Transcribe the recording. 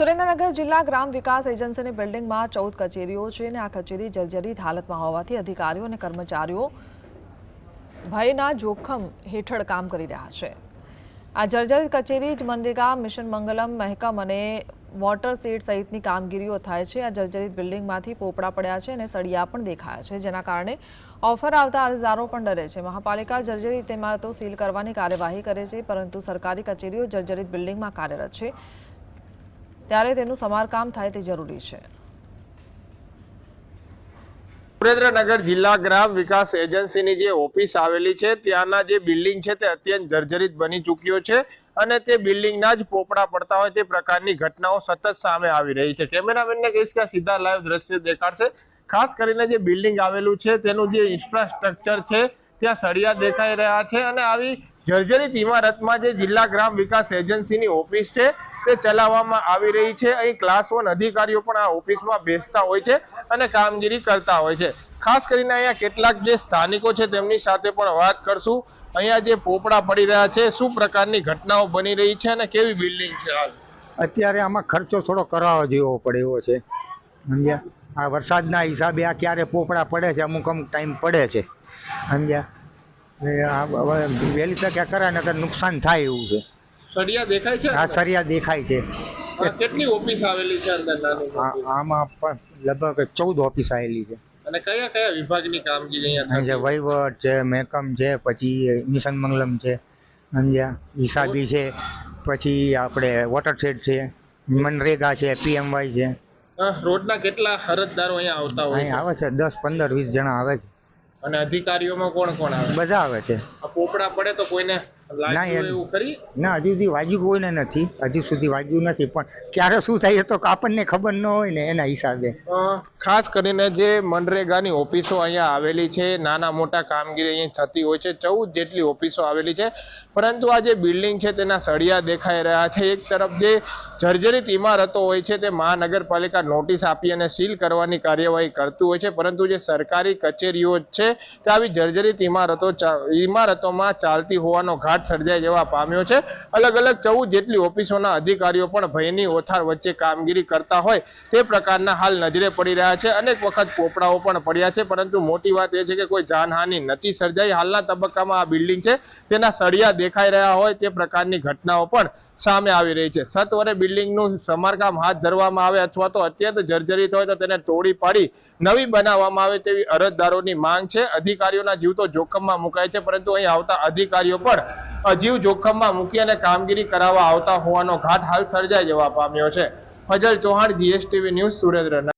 સુરેન્દ્રનગર જિલ્લા ગ્રામ વિકાસ એજન્સીની બિલ્ડિંગમાં ચૌદ કચેરીઓ છે અને આ કચેરી જર્જરિત હાલતમાં હોવાથી અધિકારીઓ અને કર્મચારીઓ ભયના જોખમ હેઠળ કામ કરી રહ્યા છે. આ જર્જરિત કચેરી જ મનરેગા, મિશન મંગલમ, મહેકમ અને વોટર સીડ સહિતની કામગીરીઓ થાય છે. આ જર્જરિત બિલ્ડિંગમાંથી પોપડા પડ્યા છે અને સળિયા પણ દેખાયા છે, જેના કારણે ઓફર આવતા અરજદારો પણ ડરે છે. મહાપાલિકા જર્જરિત ઇમારતો સીલ કરવાની કાર્યવાહી કરે છે, પરંતુ સરકારી કચેરીઓ જર્જરિત બિલ્ડિંગમાં કાર્યરત છે. ત્યારે તેનું સમારકામ થાય તે જરૂરી છે. સુરેન્દ્રનગર જિલ્લા ગ્રામ વિકાસ એજન્સીની જે ઓફિસ આવેલી છે, ત્યાંના જે બિલ્ડિંગ છે તે અત્યંત જર્જરિત બની ચૂક્યો છે અને તે બિલ્ડિંગના જ પોપડા પડતા હોય તે પ્રકારની ઘટનાઓ સતત સામે આવી રહી છે. કેમેરામેનને કહીશ કે સીધા લાઈવ દ્રશ્ય દેખાડશે. ખાસ કરીને જે બિલ્ડિંગ આવેલું છે, તેનું જે ઇન્ફ્રાસ્ટ્રક્ચર છે ત્યાં સળિયા દેખાઈ રહ્યા છે અને આવી જર્જરિત ઇમારતમાં જે જિલ્લા ગ્રામ વિકાસ એજન્સીની ઓફિસ છે તે ચલાવવામાં આવી રહી છે. અહીં ક્લાસ વન અધિકારીઓ પણ આ ઓફિસમાં બેસતા હોય છે અને કામગીરી કરતા હોય છે. ખાસ કરીને અહીંયા કેટલાક જે સ્થાનિકો છે તેમની સાથે પણ વાત કરશું. અહીંયા જે પોપડા પડી રહ્યા છે, શું પ્રકારની ઘટનાઓ બની રહી છે અને કેવી બિલ્ડિંગ છે હાલ? અત્યારે આમાં ખર્ચો થોડો કરાવવા જેવો પડે એવો છે. સમજ્યા? આ વરસાદના હિસાબે આ ક્યારે પોપડા પડે છે અમુક અમુક ટાઈમ પડે છે. સમજ્યા? હવે વહેલી તકે કરાય ને નુકસાન થાય એવું છે. સળિયા દેખાય છે? હા સળિયા દેખાય છે. કેટલી ઓફિસ આવેલી છે અંદર? આમાં પણ લગભગ ચૌદ ઓફિસ આવેલી છે. અને કયા કયા વિભાગની કામગીરી અહીંયા છે વહીવટ છે મેકમ છે પછી મિશન મંગલમ છે. સમજ્યા? હિસાબી છે પછી આપણે વોટર શેડ છે મનરેગા છે પીએમવાય છે. રોજના કેટલા અરજદારો અહીંયા આવતા હોય અહીં આવે છે દસ પંદર વીસ જણા આવે છે. અને અધિકારીઓમાં કોણ કોણ આવે? બધા આવે છે. આ પોપડા પડે તો કોઈને ના, હજુ સુધી વાગ્યું કોઈને નથી. હજી સુધી વાગ્યું નથી પણ ક્યારે શું થાય તો આપણને ખબર ન હોય ને એના હિસાબે. ખાસ કરીને જે મનરેગાની ઓફિસો અહીંયા આવેલી છે નાના મોટા કામગીરી અહીં થતી હોય છે ચૌદ જેટલી ઓફિસો આવેલી છે. પરંતુ આ જે બિલ્ડિંગ છે તેના સળિયા દેખાઈ રહ્યા છે. એક તરફ જે જર્જરિત ઇમારતો હોય છે તે મહાનગરપાલિકા નોટિસ આપી અને સીલ કરવાની કાર્યવાહી કરતું હોય છે. પરંતુ જે સરકારી કચેરીઓ છે તે આવી જર્જરિત ઇમારતો ઇમારતોમાં ચાલતી હોવાનો ઘાટ સર્જાય જવા પામ્યો છે. અલગ અલગ ચૌદ જેટલી ઓફિસોના અધિકારીઓ પણ ભયની ઓથાર વચ્ચે કામગીરી કરતા હોય તે પ્રકારના હાલ નજરે પડી રહ્યા છે. અનેક વખત પોપડાઓ પણ પડ્યા છે, પરંતુ મોટી વાત એ છે કે કોઈ જાનહાનિ નથી સર્જાઈ. હાલના તબક્કામાં આ બિલ્ડિંગ છે, તેના સળિયા દેખાઈ રહ્યા હોય તે પ્રકારની ઘટનાઓ પણ સામે આવી રહી છે. સત્વરે બિલ્ડિંગનું સમારકામ હાથ ધરવામાં આવે અથવા તો અત્યંત જર્જરિત હોય તો તેને તોડી પાડી નવી બનાવવામાં આવે તેવી અરજદારોની માંગ છે. અધિકારીઓના જીવ તો જોખમમાં મુકાય છે, પરંતુ અહીં આવતા અધિકારીઓ પણ અજીવ જીવ જોખમમાં મૂકી અને કામગીરી કરાવવા આવતા હોવાનો ઘાટ હાલ સર્જાય જવા પામ્યો છે. Fazal Chauhan, GSTV news Surendranagar.